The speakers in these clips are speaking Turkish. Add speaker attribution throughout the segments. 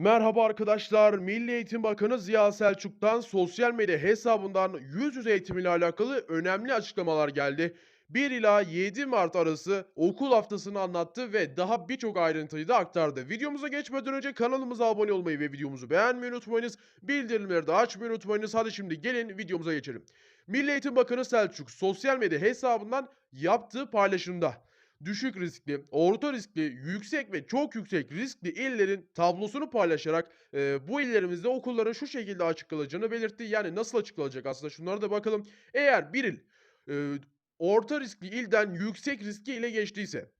Speaker 1: Merhaba arkadaşlar. Milli Eğitim Bakanı Ziya Selçuk'tan sosyal medya hesabından yüz yüze eğitim ile alakalı önemli açıklamalar geldi. 1 ila 7 Mart arası okul haftasını anlattı ve daha birçok ayrıntıyı da aktardı. Videomuza geçmeden önce kanalımıza abone olmayı ve videomuzu beğenmeyi unutmayınız. Bildirimleri de açmayı unutmayınız. Hadi şimdi gelin videomuza geçelim. Milli Eğitim Bakanı Selçuk sosyal medya hesabından yaptığı paylaşımda düşük riskli, orta riskli, yüksek ve çok yüksek riskli illerin tablosunu paylaşarak e, bu illerimizde okulların şu şekilde açıklanacağını belirtti. Yani nasıl açıklanacak aslında şunlara da bakalım. Eğer bir il e, orta riskli ilden yüksek riskli ile geçtiyse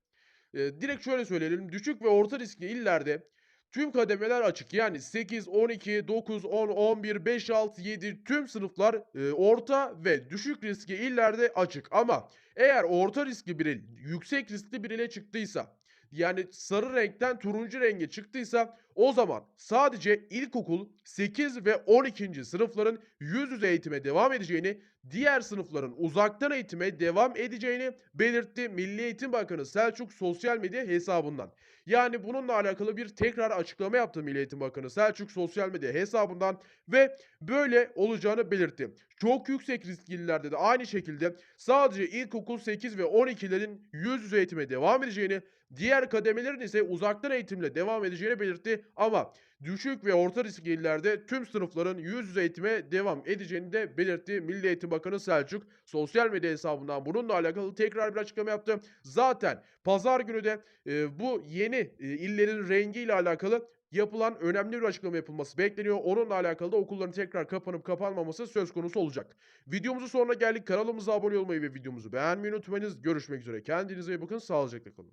Speaker 1: e, direkt şöyle söyleyelim. Düşük ve orta riskli illerde tüm kademeler açık. Yani 8, 12, 9, 10, 11, 5, 6, 7 tüm sınıflar e, orta ve düşük riskli illerde açık. Ama eğer orta riskli bir il yüksek riskli bir ile çıktıysa yani sarı renkten turuncu renge çıktıysa o zaman sadece ilkokul 8 ve 12. sınıfların yüz yüze eğitime devam edeceğini, diğer sınıfların uzaktan eğitime devam edeceğini belirtti Milli Eğitim Bakanı Selçuk sosyal medya hesabından. Yani bununla alakalı bir tekrar açıklama yaptı Milli Eğitim Bakanı Selçuk sosyal medya hesabından ve böyle olacağını belirtti. Çok yüksek riskli illerde de aynı şekilde sadece ilkokul 8 ve 12'lerin yüz yüze eğitime devam edeceğini, diğer kademelerin ise uzaktan eğitimle devam edeceğini belirtti. Ama düşük ve orta riskli illerde tüm sınıfların yüz yüze eğitime devam edeceğini de belirtti Milli Eğitim Bakanı Selçuk. Sosyal medya hesabından bununla alakalı tekrar bir açıklama yaptı. Zaten pazar günü de e, bu yeni e, illerin rengiyle alakalı yapılan önemli bir açıklama yapılması bekleniyor. Onunla alakalı da okulların tekrar kapanıp kapanmaması söz konusu olacak. Videomuzun sonuna geldik. Kanalımıza abone olmayı ve videomuzu beğenmeyi unutmayınız. Görüşmek üzere. Kendinize iyi bakın. Sağlıcakla kalın.